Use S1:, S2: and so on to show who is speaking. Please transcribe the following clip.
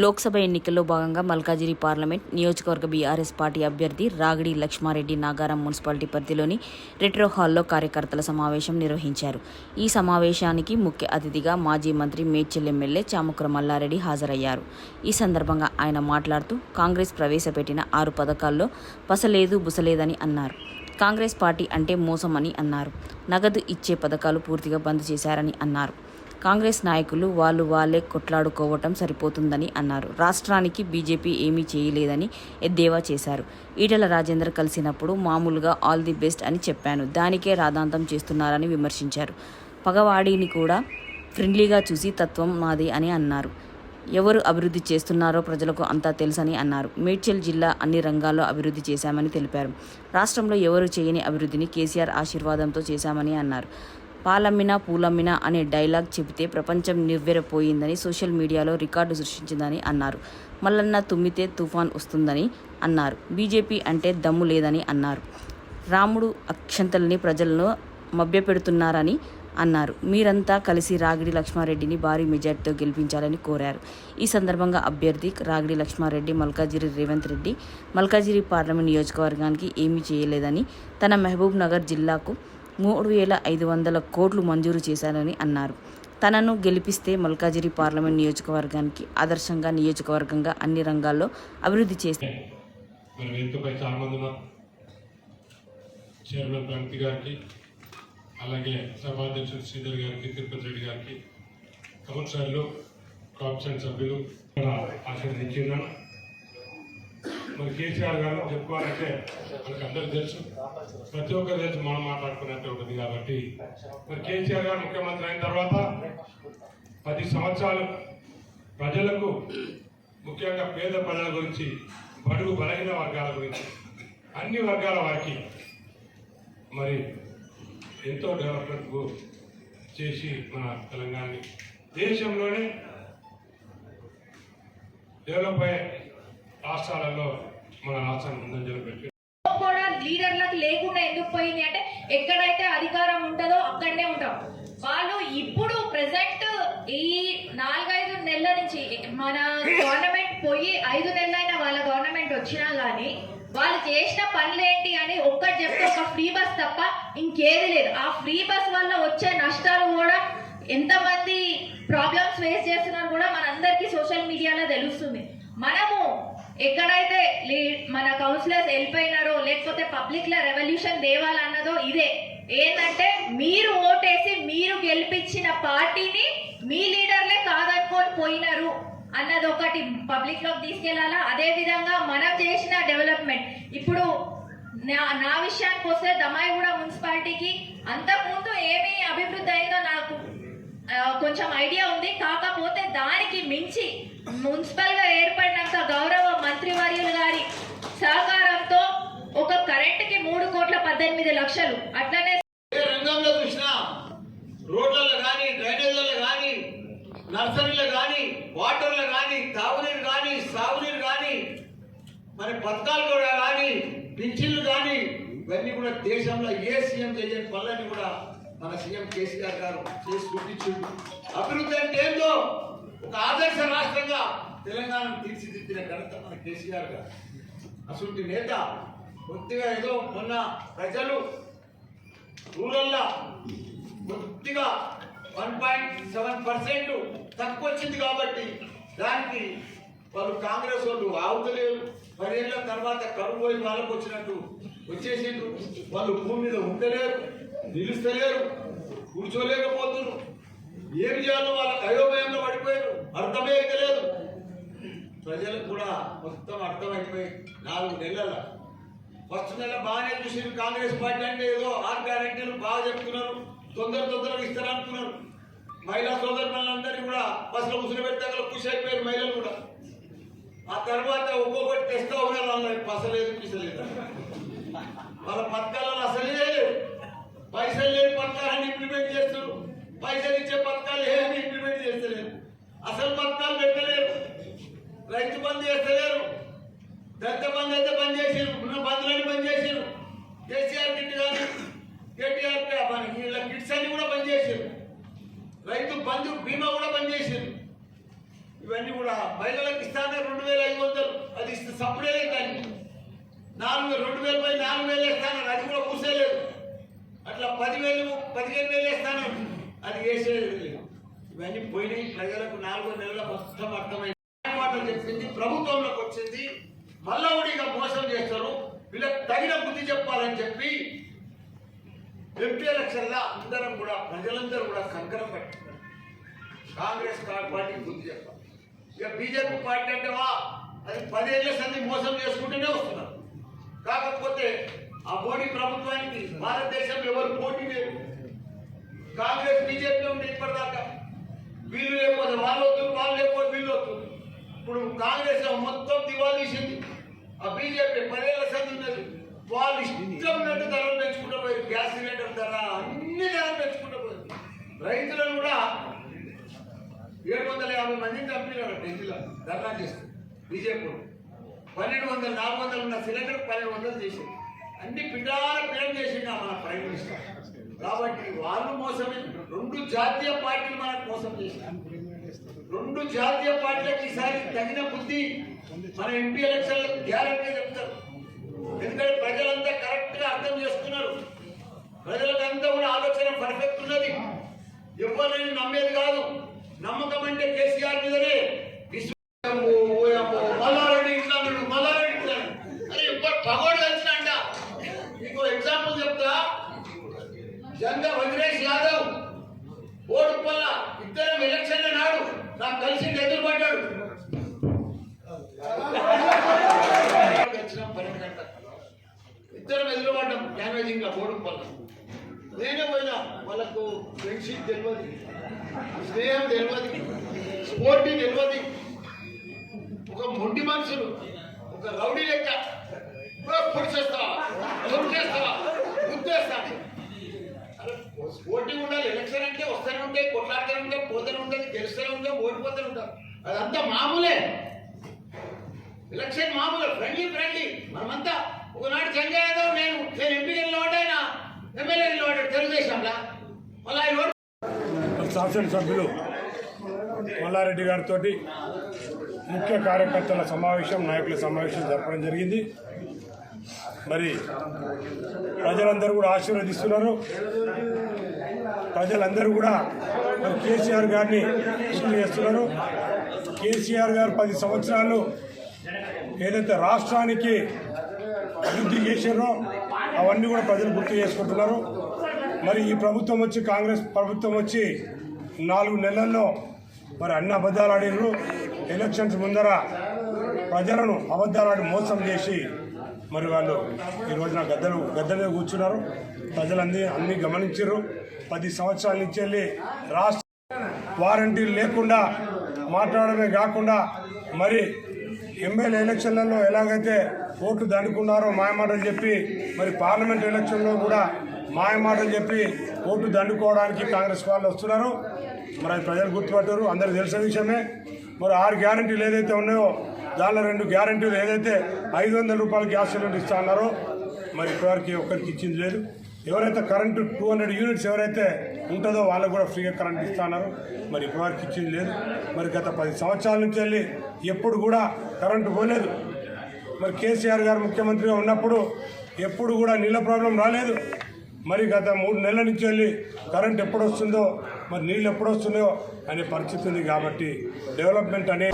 S1: లోక్సభ ఎన్నికల్లో భాగంగా మల్కాజిరి పార్లమెంట్ నియోజకవర్గ బీఆర్ఎస్ పార్టీ అభ్యర్థి రాగిడి లక్ష్మారెడ్డి నాగారం మున్సిపాలిటీ పరిధిలోని రెట్రో హాల్లో కార్యకర్తల సమావేశం నిర్వహించారు. ఈ సమావేశానికి ముఖ్య అతిథిగా మాజీ మంత్రి మేడ్చల్ ఎమ్మెల్యే చాముకుర మల్లారెడ్డి హాజరయ్యారు. ఈ సందర్భంగా ఆయన మాట్లాడుతూ కాంగ్రెస్ ప్రవేశపెట్టిన ఆరు పథకాల్లో పసలేదు బుసలేదని అన్నారు. కాంగ్రెస్ పార్టీ అంటే మోసం అని అన్నారు. నగదు ఇచ్చే పథకాలు పూర్తిగా బంద్ చేశారని అన్నారు. కాంగ్రెస్ నాయకులు వాళ్ళు వాళ్ళే కొట్లాడుకోవటం సరిపోతుందని అన్నారు. రాష్ట్రానికి బీజేపీ ఏమీ చేయలేదని ఎద్దేవా చేశారు. ఈటల రాజేందర్ కలిసినప్పుడు మామూలుగా ఆల్ ది బెస్ట్ అని చెప్పాను. దానికే రాదాంతం చేస్తున్నారని విమర్శించారు. పగవాడిని కూడా ఫ్రెండ్లీగా చూసి తత్వం మాది అని అన్నారు. ఎవరు అభివృద్ధి చేస్తున్నారో ప్రజలకు అంతా తెలుసని అన్నారు. మేడ్చల్ జిల్లా అన్ని రంగాల్లో అభివృద్ధి చేశామని తెలిపారు. రాష్ట్రంలో ఎవరు చేయని అభివృద్ధిని కేసీఆర్ ఆశీర్వాదంతో చేశామని అన్నారు. పాలమ్మినా పూలమ్మినా అనే డైలాగ్ చెబితే ప్రపంచం నివ్వెరపోయిందని సోషల్ మీడియాలో రికార్డు సృష్టించిందని అన్నారు. మల్లన్న తుమ్మితే తుఫాన్ వస్తుందని అన్నారు. బీజేపీ అంటే దమ్ము లేదని అన్నారు. రాముడు అక్షంతల్ని ప్రజలను మభ్యపెడుతున్నారని అన్నారు. మీరంతా కలిసి రాగిడి లక్ష్మారెడ్డిని భారీ మెజార్టీతో గెలిపించాలని కోరారు. ఈ సందర్భంగా అభ్యర్థి రాగిడి లక్ష్మారెడ్డి మల్కాజిరి రేవంత్ రెడ్డి మల్కాజిరి పార్లమెంట్ నియోజకవర్గానికి ఏమీ చేయలేదని తన మహబూబ్ నగర్ జిల్లాకు మూడు వేల ఐదు వందల కోట్లు మంజూరు చేశారని అన్నారు. తనను గెలిపిస్తే మల్కాజిరి పార్లమెంట్ నియోజకవర్గానికి ఆదర్శంగా నియోజకవర్గంగా అన్ని రంగాల్లో అభివృద్ధి చేస్తే
S2: మరి వేదికపై చాలా మంది ఉన్నారు. చైర్మన్ ప్రగతి గారికి అలాగే సభాధ్యక్షుడు శ్రీధర్ గారికి తిరుపతి రెడ్డి గారికి కౌన్సిలర్లు సభ్యులు. ఆశీర్వదించున్నాను మరి కేసీఆర్ గారు చెప్పుకోవాలంటే మనకు అందరూ తెలుసు. ప్రతి ఒక్కరు తెలుసు మనం మాట్లాడుకున్నట్టు ఉంటుంది కాబట్టి. మరి కేసీఆర్ గారు ముఖ్యమంత్రి అయిన తర్వాత పది సంవత్సరాలు ప్రజలకు ముఖ్యంగా పేద ప్రజల గురించి బడుగు బలహీన వర్గాల గురించి అన్ని వర్గాల వారికి మరి ఎంతో డెవలప్మెంట్ చేసి మన తెలంగాణని దేశంలోనే డెవలప్ అయ్యే రాష్ట్రాలలో మన రాష్ట్రం ముందంజలు పెట్టి
S3: కూడా లీడర్లకు లేకుండా ఎందుకు పోయింది అంటే ఎక్కడైతే అధికారం ఉంటుందో అక్కడనే ఉంటాం. వాళ్ళు ఇప్పుడు ప్రెసెంట్ ఈ నాలుగైదు నెలల నుంచి మన గవర్నమెంట్ పోయి ఐదు నెలలైన వాళ్ళ గవర్నమెంట్ వచ్చినా కానీ వాళ్ళు చేసిన పనులేంటి అని ఒక్కటి చెప్తే ఒక ఫ్రీ బస్ తప్ప ఇంకేది లేదు. ఆ ఫ్రీ బస్ వల్ల వచ్చే నష్టాలు కూడా ఎంతమంది ప్రాబ్లమ్స్ ఫేస్ చేస్తున్నారు కూడా మనందరికీ సోషల్ మీడియాలో తెలుస్తుంది. మనము ఎక్కడైతే మన కౌన్సిలర్స్ వెళ్ళిపోయినారో లేకపోతే పబ్లిక్లో రెవల్యూషన్ దేవాలన్నదో ఇదే. ఏంటంటే మీరు ఓటేసి మీరు గెలిపించిన పార్టీని మీ లీడర్లే కాదనుకొని పోయినారు అన్నది ఒకటి పబ్లిక్లోకి తీసుకెళ్ళాలా? అదే విధంగా మనం చేసిన డెవలప్మెంట్ ఇప్పుడు నా నా విషయానికి వస్తే దమాయిగూడ మున్సిపాలిటీకి అంతకుముందు ఏమి అభివృద్ధి అయిందో నాకు కొంచెం ఐడియా ఉంది. కాకపోతే దానికి మించి మున్సిపల్గా ఏర్పడినాక గౌరవ మంత్రివర్యులు గారి సహకారంతో ఒక కరెంట్కి మూడు కోట్ల పద్దెనిమిది లక్షలు. అట్లనే
S4: రంగంలో కృష్ణ రోడ్లలో కానీ డ్రైనేజ్లలో కానీ నర్సరీలో కానీ వాటర్లో కానీ తాగునీరు కానీ సాగునీరు కానీ మరి పథకాలు కూడా కానీ పింఛన్లు కానీ ఇవన్నీ కూడా దేశంలో ఏ సీఎం చేయని పనులన్నీ కూడా మన సీఎం కేసీఆర్ గారు చేసి చూపించిండు. అభివృద్ధి అంటే ఏందో? ఒక ఆదర్శ రాష్ట్రంగా తెలంగాణను తీర్చిదిద్దిన ఘనత మన కేసీఆర్ గారు. అసలు నేత కొద్దిగా ఏదో మొన్న ప్రజలు రూరల్లో కొద్దిగా వన్ పాయింట్ సెవెన్ పర్సెంట్ తక్కువ వచ్చింది కాబట్టి దానికి వాళ్ళు కాంగ్రెస్ వాళ్ళు ఆవుతలేరు. పదేళ్ళ తర్వాత కరువు పోయి వాళ్ళకు వచ్చినట్టు వచ్చేసిండ్రు. వాళ్ళు భూమి మీద ఉండలేరు. నిలుస్తలేరు కూర్చోలేకపోతున్నారు. ఏం చేయాలో వాళ్ళ అయోమయంలో పడిపోయారు. అర్థమే లేదు. ప్రజలకు కూడా మొత్తం అర్థమైపోయి నాలుగు నెలల ఫస్ట్ నెల బాగానే చూసింది కాంగ్రెస్ పార్టీ అంటే ఏదో ఆర్ గ్యారెంటీలు బాగా చెప్తున్నారు తొందర తొందరగా ఇస్తారనుకున్నారు మహిళా సోదరులందరినీ కూడా బస్సులో కూర్చొని అక్కడ ఖుషి అయిపోయారు మహిళలు కూడా. ఆ తర్వాత ఒక్కొక్కటి తెస్తా ఉన్నారు వాళ్ళ పసలేదు పిసలేదు వాళ్ళ పథకాలలో అసలే పైసలు లేని పథకాలను ఇంప్లిమెంట్ చేస్తారు పైసలు ఇచ్చే పథకాలు ఏమి ఇంప్లిమెంట్ చేస్తలేరు. అసలు పథకాలు పెట్టలేరు. రైతు బంద్ చేస్తలేరు. దళిత బంద్ అయితే బంద్ చేసారు ఉన్న బంధువులని బంద్ చేసారు కేసీఆర్ కిట్ కానీ కేటీఆర్ వీళ్ళ కిట్స్ అన్ని కూడా బంద్ చేశారు రైతు బంధు బీమా కూడా బంద్ చేశారు ఇవన్నీ కూడా మహిళలకు ఇస్తానే రెండు వేల ఐదు వందలు. అది ఇస్తే సప్పుడే దానికి. నాలుగు వేలు రెండు వేల పై నాలుగు వేలు వేస్తాను అది కూడా కూసేలేదు అట్లా పదివేలు పదిహేను వేలు వేస్తాను. అది వేసేది లేదు. ఇవన్నీ పోయినాయి. ప్రజలకు నాలుగో నెలల మొత్తం అర్థమైంది. మాటలు చెప్పింది ప్రభుత్వంలోకి వచ్చింది. మళ్ళా కూడా ఇక మోసం చేస్తారు. వీళ్ళకి తగిన బుద్ధి చెప్పాలని చెప్పి ఎంపీ ఎలక్షన్లో అందరం కూడా ప్రజలందరూ కూడా కంకరం పట్టుకున్నారు. కాంగ్రెస్ పార్టీకి బుద్ధి చెప్పాలి. ఇక బీజేపీ పార్టీ అంటే వా అది పదేళ్ళ సంది మోసం చేసుకుంటూనే వస్తున్నారు. కాకపోతే ఆ మోడీ ప్రభుత్వానికి భారతదేశం కాంగ్రెస్ బీజేపీ ఉండే ఇప్పటిదాకా వీళ్ళు లేకపోతే వాళ్ళు వద్దు వాళ్ళు లేకపోతే వీళ్ళు వద్దు. ఇప్పుడు కాంగ్రెస్ మొత్తం దివాళీసింది ఆ బీజేపీ పదేళ్ళ సంది ఉన్నది. వాళ్ళు ఇష్టమైనట్టు ఉన్నట్టు ధరలు పెంచుకుంటూ పోయారు గ్యాస్ సిలిండర్ ధర అన్ని ధరలు పెంచుకుంటూ పోయింది. రైతులను కూడా ఏడు వందల యాభై మందిని చంపినారు ఢిల్లీలో ధర్నా చేస్తే బీజేపీ పన్నెండు వందలు నాలుగు వందలు ఉన్న సిలిండర్ పన్నెండు వందలు చేసింది. అన్ని పిడాల పిడం చేసిండు ఆ మన ప్రైమ్ మినిస్టర్. కాబట్టి వాళ్ళు మోసమే. రెండు జాతీయ పార్టీలు మనకు మోసం చేసినారు రెండు జాతీయ పార్టీలకు ఈసారి తగిన బుద్ధి మన ఎంపీ ఎలక్షన్లు గ్యారంటీ చెప్తారు. ఎందుకంటే ప్రజలంతా కరెక్ట్గా అర్థం చేసుకున్నారు. ప్రజలకంతా కూడా ఆలోచన పర్ఫెక్ట్ ఉన్నది ఎవరిని నమ్మేది కాదు. నమ్మకం అంటే కేసీఆర్ మీదనే. స్నేహం తెలియదు స్పోర్టీ తెలియదు. ఒక మొండి మనుషులు ఒక రౌడీ లెక్క. పొడిచేస్తావా చేస్తావా గుర్తేస్తాను పోటీ ఉండాలి. ఎలక్షన్ అంటే వస్తూనే ఉంటాయి కొట్లాడుతూనే ఉంటాయి పోతూనే ఉంటుంది గెలుస్తూనే ఉంటాం ఓడిపోతూనే ఉంటాం అదంతా మామూలే. ఎలక్షన్ మామూలు ఫ్రెండ్లీ ఫ్రెండ్లీ. మనమంతా ఒకనాడు సంజయ్ యాదవ్ నేను నేను ఎంపీ నిలబడ్డా ఆయన ఎమ్మెల్యే నిలబడ్డాడు తెలుగుదేశంలో? మళ్ళీ ఆయన
S5: శాసనసభ్యులు మల్లారెడ్డి గారితో ముఖ్య కార్యకర్తల సమావేశం నాయకుల సమావేశం జరపడం జరిగింది. మరి ప్రజలందరూ కూడా ఆశీర్వదిస్తున్నారు. ప్రజలందరూ కూడా మరి కేసీఆర్ గారిని గుర్తు చేస్తున్నారు. కేసీఆర్ గారు పది సంవత్సరాలు ఏదైతే రాష్ట్రానికి అభివృద్ధి చేశారో అవన్నీ కూడా ప్రజలు గుర్తు చేసుకుంటున్నారు. మరి ఈ ప్రభుత్వం వచ్చి కాంగ్రెస్ ప్రభుత్వం వచ్చి నాలుగు నెలల్లో మరి అన్ని అబద్ధాలు ఆడినారు ఎలక్షన్స్ ముందర ప్రజలను అబద్ధాలాడి మోసం చేసి మరి వాళ్ళు ఈ రోజున గద్దలు గద్దె మీద కూర్చున్నారు. ప్రజలందరి అన్ని గమనించారు పది సంవత్సరాల నుంచి వెళ్ళి రాష్ట్ర వారంటీలు లేకుండా మాట్లాడమే కాకుండా మరి ఎమ్మెల్యే ఎలక్షన్లలో ఎలాగైతే ఓట్లు దండుకున్నారో మాయమాటలు చెప్పి మరి పార్లమెంట్ ఎలక్షన్లో కూడా మాయమాటలు చెప్పి ఓట్లు దండుకోవడానికి కాంగ్రెస్ వాళ్ళు వస్తున్నారు. మరి అది ప్రజలు గుర్తుపట్టారు అందరికి తెలిసిన విషయమే. మరి ఆరు గ్యారంటీలు ఏదైతే ఉన్నాయో దానిలో రెండు గ్యారంటీలు ఏదైతే ఐదు వందల రూపాయల గ్యాస్ సిలిండర్ ఇస్తా అన్నారో మరి ఇప్పటివరకు ఒక్కరికి ఇచ్చింది లేదు. ఎవరైతే కరెంటు టూ హండ్రెడ్ యూనిట్స్ ఎవరైతే ఉంటుందో వాళ్ళకు కూడా ఫ్రీగా కరెంట్ ఇస్తున్నారు మరి ఇప్పటివరకు ఇచ్చింది లేదు. మరి గత పది సంవత్సరాల నుంచి వెళ్ళి ఎప్పుడు కూడా కరెంటు పోలేదు. మరి కేసీఆర్ గారు ముఖ్యమంత్రిగా ఉన్నప్పుడు ఎప్పుడు కూడా నీళ్ళ ప్రాబ్లం రాలేదు. మరి గత మూడు నెలల నుంచి వెళ్ళి కరెంట్ ఎప్పుడు వస్తుందో మరి నీళ్ళు ఎప్పుడు వస్తున్నాయో అనే పరిస్థితి ఉంది కాబట్టి డెవలప్మెంట్ అనే